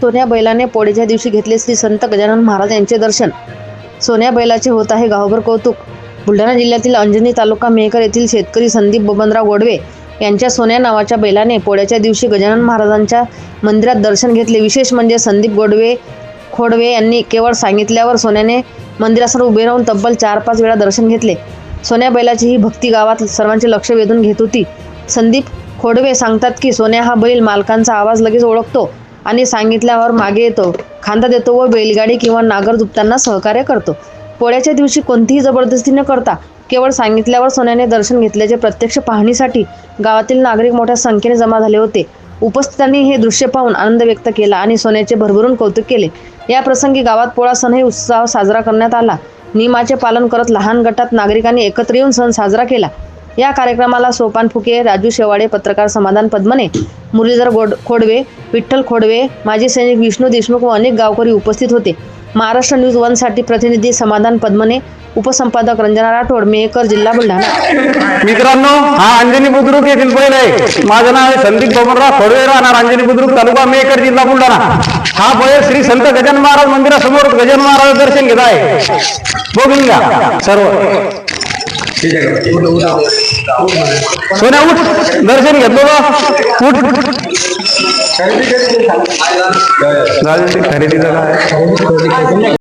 सोन्या बैलाने पोळीच्या दिवशी घेतले श्री संत गजानन महाराज यांचे दर्शन. सोन्या बैलाचे होत आहे गावभर कौतुक. बुलढाणा जिल्ह्यातील अंजनी तालुका मेहकर येथील शेतकरी संदीप बबनराव गोडवे यांच्या सोन्या नावाच्या बैलाने पोळ्याच्या दिवशी गजानन महाराजांच्या मंदिरात दर्शन घेतले. विशेष म्हणजे संदीप गोडवे खोडवे यांनी केवळ सांगितल्यावर सोन्याने मंदिरासमोर उभे राहून तब्बल चार पाच वेळा दर्शन घेतले. सोन्या बैलाची ही भक्ती गावात सर्वांचे लक्ष वेधून घेत होती. संदीप खोडवे सांगतात की सोन्या हा बैल मालकांचा आवाज लगेच ओळखतो. आणि सांगितल्यावर मागे येतो. खांदा देतो व बैलगाडी किंवा नागर दुपताना सहकार्य करतो. पोळ्याच्या दिवशी कोणतीही जबरदस्ती न करता केवळ सांगितल्यावर सोन्याने दर्शन घेतल्याचे प्रत्यक्ष पाहणीसाठी गावातील नागरिक मोठ्या संख्येने जमा झाले होते. उपस्थितांनी हे दृश्य पाहून आनंद व्यक्त केला आणि सोन्याचे भरभरून कौतुक केले. या प्रसंगी गावात पोळा सणही उत्साह साजरा करण्यात आला. नियमाचे पालन करत लहान गटात नागरिकांनी एकत्र येऊन सण साजरा केला. या कार्यक्रमाला सोपान फुके राजू शेवाडे पत्रकार समाधान पद्मने मुरलीधर गोड खोडवे विठ्ठल खोडवे माजी सैनिक विष्णू देशमुख व अनेक गावकरी उपस्थित होते. महाराष्ट्र न्यूज वनसाठी प्रतिनिधी समाधान पद्मने उपसंपादक रंजना राठोड मेकर जिल्हा बुलढाणा. मित्रांनो हा अंजनी बुद्रुक येथील बैल आहे. माझं नाव आहे संदीप बबनराव खोडवे राहणार अंजनी बुद्रुक तालुका मेकर जिल्हा बुलढाणा. हा बैल श्री संत गजान महाराज मंदिरासमोर गजान महाराज दर्शन घेत आहे. बघून घ्या सर्व. सोन्या उठ दर्शन घेतलो बा उठ खरेदी झाली